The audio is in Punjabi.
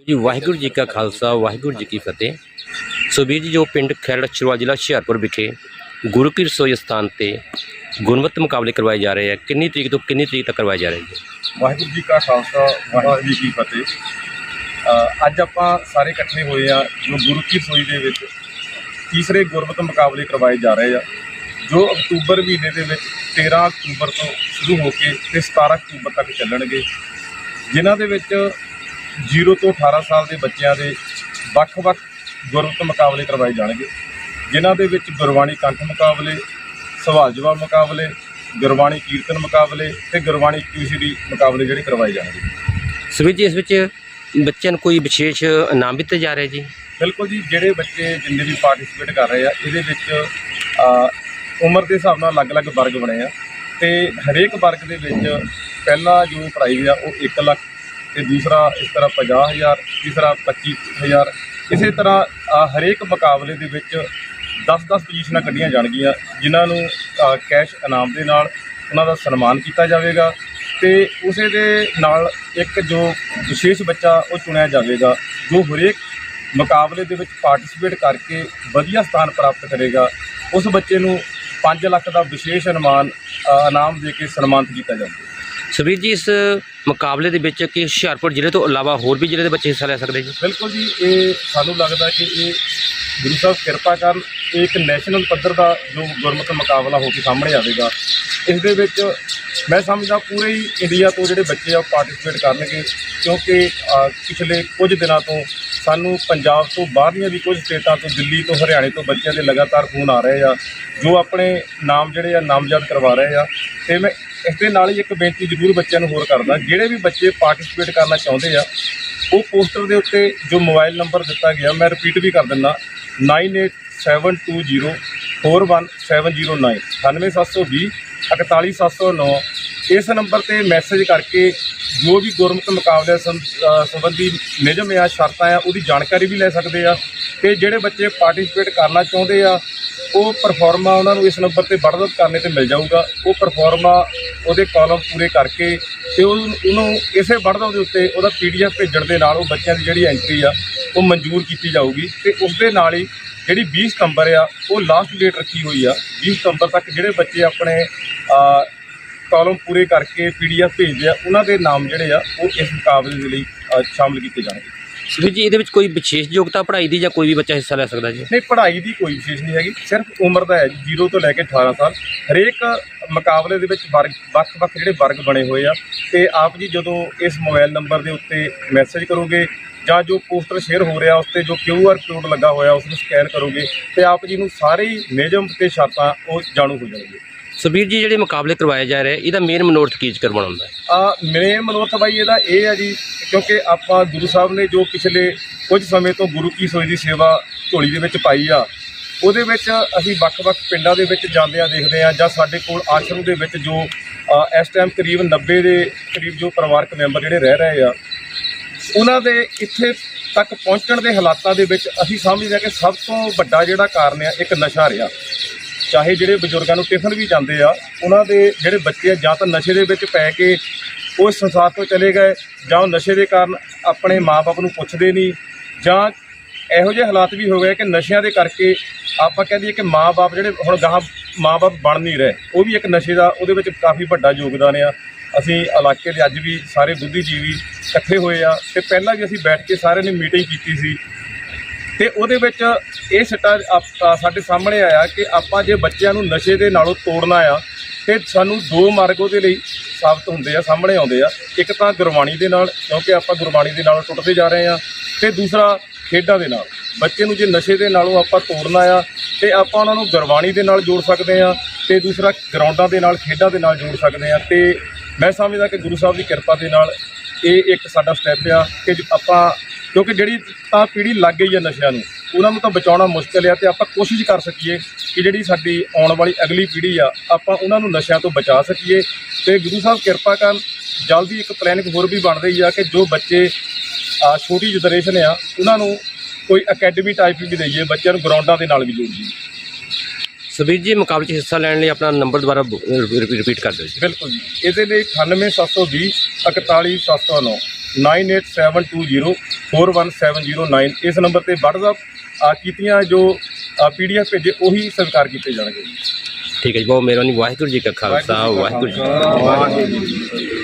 ਜੀ, ਵਾਹਿਗੁਰੂ ਜੀ ਕਾ ਖਾਲਸਾ, ਵਾਹਿਗੁਰੂ ਜੀ ਕੀ ਫਤਿਹ। ਸੋ ਵੀਰ ਜੀ, ਜੋ ਪਿੰਡ ਖੈਰੜ ਛਰਵਾ ਜ਼ਿਲ੍ਹਾ ਹੁਸ਼ਿਆਰਪੁਰ ਵਿਖੇ ਗੁਰੂ ਕੀ ਰਸੋਈ ਸਥਾਨ ਤੇ ਗੁਣਵੱਤ ਮੁਕਾਬਲੇ ਕਰਵਾਏ ਜਾ ਰਹੇ ਆ, ਕਿੰਨੀ ਤਰੀਕ ਤੋਂ ਕਿੰਨੀ ਤਰੀਕ ਤੱਕ ਕਰਵਾਏ ਜਾ ਰਹੇ ਜੀ ਵਾਹਿਗੁਰੂ ਜੀ ਕਾ ਖਾਲਸਾ, ਵਾਹਿਗੁਰੂ ਜੀ ਕੀ ਫਤਿਹ। ਅੱਜ ਆਪਾਂ ਸਾਰੇ ਇਕੱਠੇ ਹੋਏ ਆ, ਜੋ ਗੁਰੂ ਕੀ ਰਸੋਈ ਦੇ ਵਿੱਚ ਤੀਸਰੇ ਗੁਰਮਤ ਮੁਕਾਬਲੇ ਕਰਵਾਏ ਜਾ ਰਹੇ ਆ, ਜੋ ਅਕਤੂਬਰ ਮਹੀਨੇ ਦੇ ਵਿੱਚ 13 ਅਕਤੂਬਰ ਤੋਂ ਸ਼ੁਰੂ ਹੋ ਕੇ ਤੇ 17 ਅਕਤੂਬਰ ਤੱਕ ਚੱਲਣਗੇ। ਜਿਨ੍ਹਾਂ ਦੇ ਵਿੱਚ 0 ਤੋਂ 18 ਸਾਲ ਦੇ ਬੱਚਿਆਂ ਦੇ ਵੱਖ-ਵੱਖ ਗੁਰਮਤ ਮੁਕਾਬਲੇ ਕਰਵਾਏ ਜਾਣਗੇ ਜਿਨ੍ਹਾਂ ਦੇ ਵਿੱਚ ਗੁਰਬਾਣੀ ਕੰਠ ਮੁਕਾਬਲੇ ਸਵਾਲ ਜਵਾਬ ਮੁਕਾਬਲੇ ਗੁਰਬਾਣੀ ਕੀਰਤਨ ਮੁਕਾਬਲੇ ਤੇ ਗੁਰਬਾਣੀ ਕਿਊਸੀਡੀ ਮੁਕਾਬਲੇ ਜਿਹੜੇ ਕਰਵਾਏ ਜਾਣਗੇ। ਸੋ ਵੀਰ ਜੀ ਇਸ ਵਿੱਚ ਬੱਚਿਆਂ ਨੂੰ ਕੋਈ ਵਿਸ਼ੇਸ਼ ਇਨਾਮ ਦਿੱਤੇ ਜਾ ਰਹੇ ਜੀ? ਬਿਲਕੁਲ ਜੀ ਜਿਹੜੇ ਬੱਚੇ ਜਿੰਨੇ ਵੀ ਪਾਰਟਿਸਿਪੇਟ ਕਰ ਰਹੇ ਆ ਇਹਦੇ ਵਿੱਚ ਉਮਰ ਦੇ ਹਿਸਾਬ ਨਾਲ ਅਲੱਗ-ਅਲੱਗ ਵਰਗ ਬਣੇ ਆ ਤੇ ਹਰੇਕ ਵਰਗ ਦੇ ਵਿੱਚ ਪਹਿਲਾ ਜੋ ਪ੍ਰਾਈਜ਼ ਆ ਉਹ 1 ਲੱਖ ਤੇ ਦੂਸਰਾ ਇਸ ਤਰ੍ਹਾਂ 50000 ਤੀਸਰਾ 25000 ਇਸੇ ਤਰ੍ਹਾਂ ਹਰੇਕ ਮੁਕਾਬਲੇ ਦੇ ਵਿੱਚ 10-10 ਪੋਜੀਸ਼ਨਾਂ ਕੱਢੀਆਂ ਜਾਣਗੀਆਂ, ਜਿਨ੍ਹਾਂ ਨੂੰ ਕੈਸ਼ ਇਨਾਮ ਦੇ ਨਾਲ ਉਹਨਾਂ ਦਾ ਸਨਮਾਨ ਕੀਤਾ ਜਾਵੇਗਾ ਤੇ ਉਸੇ ਦੇ ਨਾਲ ਇੱਕ ਜੋ ਵਿਸ਼ੇਸ਼ ਬੱਚਾ ਉਹ ਚੁਣਿਆ ਜਾਵੇਗਾ, ਜੋ ਹਰੇਕ ਮੁਕਾਬਲੇ ਦੇ ਵਿੱਚ ਪਾਰਟਿਸਿਪੇਟ ਕਰਕੇ ਵਧੀਆ ਸਥਾਨ ਪ੍ਰਾਪਤ ਕਰੇਗਾ, ਉਸ ਬੱਚੇ ਨੂੰ 5 ਲੱਖ ਦਾ ਵਿਸ਼ੇਸ਼ ਇਨਾਮ ਇਨਾਮ ਦੇ ਕੇ ਸਨਮਾਨਿਤ ਕੀਤਾ ਜਾਵੇਗਾ। ਸੋ ਵੀਰ ਜੀ, ਇਸ ਮੁਕਾਬਲੇ ਦੇ ਵਿੱਚ ਕਿ ਹੁਸ਼ਿਆਰਪੁਰ ਜ਼ਿਲ੍ਹੇ ਤੋਂ ਇਲਾਵਾ ਹੋਰ ਵੀ ਜ਼ਿਲ੍ਹੇ ਦੇ ਬੱਚੇ ਹਿੱਸਾ ਲੈ ਸਕਦੇ ਜੀ? ਬਿਲਕੁਲ ਜੀ, ਇਹ ਸਾਨੂੰ ਲੱਗਦਾ ਕਿ ਇਹ ਗੁਰੂ ਸਾਹਿਬ ਕਿਰਪਾ ਕਰਨ, ਇਹ ਇੱਕ ਨੈਸ਼ਨਲ ਪੱਧਰ ਦਾ ਜੋ ਗੁਰਮਤਿ ਮੁਕਾਬਲਾ ਹੋ ਕੇ ਸਾਹਮਣੇ ਆਵੇਗਾ। ਇਸ ਦੇ ਵਿੱਚ ਮੈਂ ਸਮਝਦਾ ਪੂਰੇ ਹੀ ਇੰਡੀਆ ਤੋਂ ਜਿਹੜੇ ਬੱਚੇ ਆ ਉਹ ਪਾਰਟਿਸਿਪੇਟ ਕਰਨਗੇ, ਕਿਉਂਕਿ ਪਿਛਲੇ ਕੁਝ ਦਿਨਾਂ ਤੋਂ ਸਾਨੂੰ ਪੰਜਾਬ ਤੋਂ ਬਾਹਰਲੀਆਂ ਵੀ ਕੁਝ ਸਟੇਟਾਂ ਤੋਂ, ਦਿੱਲੀ ਤੋਂ, ਹਰਿਆਣੇ ਤੋਂ ਬੱਚਿਆਂ ਦੇ ਲਗਾਤਾਰ ਫੋਨ ਆ ਰਹੇ ਆ, ਜੋ ਆਪਣੇ ਨਾਮ ਜਿਹੜੇ ਆ ਨਾਮਜ਼ਦ ਕਰਵਾ ਰਹੇ ਆ। ਤੇ ਮੈਂ ਇਸ ਦੇ ਨਾਲ ਹੀ ਇੱਕ ਬੇਨਤੀ ਜ਼ਰੂਰ ਬੱਚਿਆਂ ਨੂੰ ਹੋਰ ਕਰਦਾ ਜਿਹੜੇ ਵੀ ਬੱਚੇ ਪਾਰਟਿਸਿਪੇਟ ਕਰਨਾ ਚਾਹੁੰਦੇ ਆ ਉਹ ਪੋਸਟਰ ਦੇ ਉੱਤੇ ਜੋ ਮੋਬਾਈਲ ਨੰਬਰ ਦਿੱਤਾ ਗਿਆ ਮੈਂ ਰਿਪੀਟ ਵੀ ਕਰ ਦਿੰਦਾ 9872041709 98720 41709 ਇਸ ਨੰਬਰ ਤੇ ਮੈਸੇਜ ਕਰਕੇ ਜੋ ਵੀ ਗੁਰਮਤ ਮੁਕਾਬਲੇ ਸੰਬੰਧੀ ਨਿਯਮ ਆ ਸ਼ਰਤਾਂ ਆ ਉਹਦੀ ਜਾਣਕਾਰੀ ਵੀ ਲੈ ਸਕਦੇ ਆ ਤੇ ਜਿਹੜੇ ਬੱਚੇ ਪਾਰਟਿਸਿਪੇਟ ਕਰਨਾ ਚਾਹੁੰਦੇ ਆ ਉਹ ਪਰਫਾਰਮਾ ਉਹਨਾਂ ਨੂੰ ਇਸ ਨੰਬਰ ਤੇ ਵਟਸਐਪ ਕਰਨੇ ਤੇ ਮਿਲ ਜਾਊਗਾ। ਉਹ ਪਰਫਾਰਮਾ ਉਹਦੇ ਕਾਲਮ ਪੂਰੇ ਕਰਕੇ ਤੇ ਉਹ ਉਹਨੂੰ ਇਸੇ ਵਟਸਐਪ ਦੇ ਉੱਤੇ ਉਹਦਾ ਪੀਡੀਐਫ ਭੇਜਣ ਦੇ ਨਾਲ ਉਹ ਬੱਚਿਆਂ ਦੀ ਜਿਹੜੀ ਐਂਟਰੀ ਆ ਉਹ ਮਨਜ਼ੂਰ ਕੀਤੀ ਜਾਊਗੀ ਤੇ ਉਸ ਦੇ ਨਾਲ ਹੀ ਜਿਹੜੀ 20 ਸਤੰਬਰ ਆ ਉਹ ਲਾਸਟ ਡੇਟ ਰੱਖੀ ਹੋਈ ਆ। 20 ਸਤੰਬਰ ਤੱਕ ਜਿਹੜੇ ਬੱਚੇ ਆਪਣੇ ਅ, ਕਾਲਮ ਪੂਰੇ ਕਰਕੇ ਪੀਡੀਐਫ ਭੇਜਦੇ ਆ ਉਹਨਾਂ ਦੇ ਨਾਮ ਜਿਹੜੇ ਆ ਉਹ ਇਸ ਮੁਕਾਬਲੇ ਦੇ ਲਈ ਅ, ਸ਼ਾਮਲ ਕੀਤੇ ਜਾਣਗੇ। ਵੀਰ ਜੀ ਇਹਦੇ ਵਿੱਚ ਕੋਈ ਵਿਸ਼ੇਸ਼ ਯੋਗਤਾ ਪੜ੍ਹਾਈ ਦੀ ਜਾਂ ਕੋਈ ਵੀ ਬੱਚਾ ਹਿੱਸਾ ਲੈ ਸਕਦਾ ਜੀ? ਨਹੀਂ, ਪੜ੍ਹਾਈ ਦੀ ਕੋਈ ਵਿਸ਼ੇਸ਼ ਨਹੀਂ ਹੈਗੀ। ਸਿਰਫ ਉਮਰ ਦਾ ਹੈ ਜੀ 0 ਤੋਂ ਲੈ ਕੇ 18 ਸਾਲ। ਹਰੇਕ ਮੁਕਾਬਲੇ ਦੇ ਵਿੱਚ ਵਰਗ, ਵੱਖ-ਵੱਖ ਜਿਹੜੇ ਵਰਗ ਬਣੇ ਹੋਏ ਆ। ਤੇ ਆਪ ਜੀ ਜਦੋਂ ਇਸ ਮੋਬਾਈਲ ਨੰਬਰ ਦੇ ਉੱਤੇ ਮੈਸੇਜ ਕਰੋਗੇ ਜਾਂ ਜੋ ਪੋਸਟਰ ਸ਼ੇਅਰ ਹੋ ਰਿਹਾ, ਉਸ ਤੇ ਜੋ ਕਿਊਆਰ ਕੋਡ ਲੱਗਾ ਹੋਇਆ, ਉਸ ਨੂੰ ਸਕੈਨ ਕਰੋਗੇ, ਤੇ ਆਪ ਜੀ ਨੂੰ ਸਾਰੇ ਨਿਯਮ ਤੇ ਸ਼ਰਤਾਂ ਉਹ ਜਾਣੂ ਹੋ ਜਾਣਗੇ ਸੁਬੀਰ ਜੀ, ਜਿਹੜੇ ਮੁਕਾਬਲੇ ਕਰਵਾਏ ਜਾ ਰਹੇ, ਇਹਦਾ ਮੇਨ ਮਨੋਰਥ ਕੀ ਜ਼ਿਕਰ ਬਣਾਉਂਦਾ ਆ ਮੇਰੇ ਮਨੋਰਥ ਬਾਈ ਇਹਦਾ ਇਹ ਆ ਜੀ, ਕਿਉਂਕਿ ਆਪਾਂ ਗੁਰੂ ਸਾਹਿਬ ਨੇ ਜੋ ਪਿਛਲੇ ਕੁਝ ਸਮੇਂ ਤੋਂ ਗੁਰੂ ਕੀ ਸੋਈ ਦੀ ਸੇਵਾ ਝੋਲੀ ਦੇ ਵਿੱਚ ਪਾਈ ਆ, ਉਹਦੇ ਵਿੱਚ ਅਸੀਂ ਵੱਖ-ਵੱਖ ਪਿੰਡਾਂ ਦੇ ਵਿੱਚ ਜਾਂਦੇ ਜਾਂਦਿਆਂ ਦੇਖਦੇ ਆ, ਜਾਂ ਸਾਡੇ ਕੋਲ ਆਸ਼ਰਮ ਦੇ ਵਿੱਚ ਜੋ ਇਸ ਟਾਈਮ ਕਰੀਬ 90 ਦੇ ਕਰੀਬ ਜੋ ਪਰਿਵਾਰਕ ਮੈਂਬਰ ਜਿਹੜੇ ਰਹਿ ਰਹੇ ਆ, ਉਹਨਾਂ ਦੇ ਇੱਥੇ ਤੱਕ ਪਹੁੰਚਣ ਦੇ ਹਾਲਾਤਾਂ ਦੇ ਵਿੱਚ ਅਸੀਂ ਸਮਝਦੇ ਹਾਂ ਕਿ ਸਭ ਤੋਂ ਵੱਡਾ ਜਿਹੜਾ ਕਾਰਨ ਆ, ਇੱਕ ਨਸ਼ਾ ਰਿਹਾ। ਚਾਹੇ ਜਿਹੜੇ ਬਜ਼ੁਰਗਾਂ ਨੂੰ ਟਿਫਨ ਵੀ ਜਾਂਦੇ ਆ, ਉਹਨਾਂ ਦੇ ਜਿਹੜੇ ਬੱਚੇ ਆ, ਜਾਂ ਤਾਂ ਨਸ਼ੇ ਦੇ ਵਿੱਚ ਪੈ ਕੇ ਉਹ ਸੰਸਾਰ ਤੋਂ ਚਲੇ ਗਏ, ਜਾਂ ਉਹ ਨਸ਼ੇ ਦੇ ਕਾਰਨ ਆਪਣੇ ਮਾਪੇ ਨੂੰ ਪੁੱਛਦੇ ਨਹੀਂ, ਜਾਂ ਇਹੋ ਜਿਹੇ ਹਾਲਾਤ ਵੀ ਹੋ ਗਏ ਕਿ ਨਸ਼ਿਆਂ ਦੇ ਕਰਕੇ ਆਪਾਂ ਕਹਿ ਦਈਏ ਕਿ ਮਾਪੇ ਜਿਹੜੇ ਹੁਣ ਗਾਹਾਂ ਮਾਪੇ ਬਣ ਨਹੀਂ ਰਹੇ, ਉਹ ਵੀ ਇੱਕ ਨਸ਼ੇ ਦਾ ਉਹਦੇ ਵਿੱਚ ਕਾਫੀ ਵੱਡਾ ਯੋਗਦਾਨ ਆ। ਅਸੀਂ ਇਲਾਕੇ ਦੇ ਅੱਜ ਵੀ ਸਾਰੇ ਬੁੱਧੀਜੀਵੀ ਇਕੱਠੇ ਹੋਏ ਆ ਤੇ ਪਹਿਲਾਂ ਵੀ ਅਸੀਂ ਬੈਠ ਕੇ ਸਾਰਿਆਂ ਨੇ ਮੀਟਿੰਗ ਕੀਤੀ ਸੀ ਤੇ ਉਹਦੇ ਵਿੱਚ ਇਹ ਸਿੱਟਾ ਆਪ- ਸਾਡੇ ਸਾਹਮਣੇ ਆਇਆ ਕਿ ਆਪਾਂ ਜੇ ਬੱਚਿਆਂ ਨੂੰ ਨਸ਼ੇ ਦੇ ਨਾਲੋਂ ਤੋੜਨਾ ਆ, ਤੇ ਸਾਨੂੰ ਦੋ ਮਾਰਗ ਉਹਦੇ ਲਈ ਸਾਬਤ ਹੁੰਦੇ ਆ, ਸਾਹਮਣੇ ਆਉਂਦੇ ਆ। ਇੱਕ ਤਾਂ ਗੁਰਬਾਣੀ ਦੇ ਨਾਲ, ਕਿਉਂਕਿ ਆਪਾਂ ਗੁਰਬਾਣੀ ਦੇ ਨਾਲ ਟੁੱਟਦੇ ਜਾ ਰਹੇ ਆ। ਤੇ ਦੂਸਰਾ ਖੇਡਾਂ ਦੇ ਨਾਲ। ਬੱਚੇ ਨੂੰ ਜੇ ਨਸ਼ੇ ਦੇ ਨਾਲੋਂ ਆਪਾਂ ਤੋੜਨਾ ਆ, ਤੇ ਆਪਾਂ ਉਹਨਾਂ ਨੂੰ ਗੁਰਬਾਣੀ ਦੇ ਨਾਲ ਜੋੜ ਸਕਦੇ ਆ, ਤੇ ਦੂਸਰਾ ਗਰਾਊਂਡਾਂ ਦੇ ਨਾਲ, ਖੇਡਾਂ ਦੇ ਨਾਲ ਜੋੜ ਸਕਦੇ ਆ। ਤੇ ਮੈਂ ਸਮਝਦਾ ਕਿ ਗੁਰੂ ਸਾਹਿਬ ਦੀ ਕਿਰਪਾ ਦੇ ਨਾਲ ਇਹ ਇੱਕ ਸਾਡਾ ਸਟੈਪ ਆ, ਕਿ ਜ- ਆਪਾਂ ਕਿਉਂਕਿ ਜਿਹੜੀ ਤਾਂ ਪੀੜ੍ਹੀ ਲੱਗ ਗਈ ਹੈ ਨਸ਼ਿਆਂ ਨੂੰ ਉਹਨਾਂ ਨੂੰ ਤਾਂ ਬਚਾਉਣਾ ਮੁਸ਼ਕਲ ਆ ਤੇ ਆਪਾਂ ਕੋਸ਼ਿਸ਼ ਕਰ ਸਕੀਏ ਕਿ ਜਿਹੜੀ ਸਾਡੀ ਆਉਣ ਵਾਲੀ ਅਗਲੀ ਪੀੜ੍ਹੀ ਆ ਆਪਾਂ ਉਹਨਾਂ ਨੂੰ ਨਸ਼ਿਆਂ ਤੋਂ ਬਚਾ ਸਕੀਏ। ਤੇ ਗੁਰੂ ਸਾਹਿਬ ਕਿਰਪਾ ਕਰਨ ਜਲਦੀ ਇੱਕ ਪਲੈਨਿੰਗ ਹੋਰ ਵੀ ਬਣ ਰਹੀ ਆ ਕਿ ਜੋ ਬੱਚੇ ਆ ਛੋਟੀ ਜਨਰੇਸ਼ਨ ਆ ਉਹਨਾਂ ਨੂੰ ਕੋਈ ਅਕੈਡਮੀ ਟਾਈਪ ਵੀ ਦਈਏ ਬੱਚਿਆਂ ਨੂੰ ਗਰਾਊਂਡਾਂ ਦੇ ਨਾਲ ਵੀ ਜੋੜੀਏ ਸੋ ਵੀਰ ਜੀ ਮੁਕਾਬਲੇ 'ਚ ਹਿੱਸਾ ਲੈਣ ਲਈ ਆਪਣਾ ਨੰਬਰ ਦੁਬਾਰਾ ਰਿਪੀਟ ਕਰ ਦਿਓ ਜੀ। ਬਿਲਕੁਲ ਜੀ। ਇਹਦੇ ਲਈ 98720 41709 9872041709 ਇਸ ਨੰਬਰ ਤੇ WhatsApp ਆ ਕੀਤੀਆਂ ਜੋ ਪੀਡੀਐਫ ਭੇਜੇ ਉਹੀ ਸਵੀਕਾਰ ਕੀਤੇ ਜਾਣਗੇ। ਠੀਕ ਹੈ ਜੀ ਬਹੁਤ ਮਿਹਰਬਾਨੀ ਵਾਹਿਗੁਰੂ ਜੀ ਕਾ ਖਾਲਸਾ ਵਾਹਿਗੁਰੂ ਜੀ ਕੀ ਫਤਿਹ।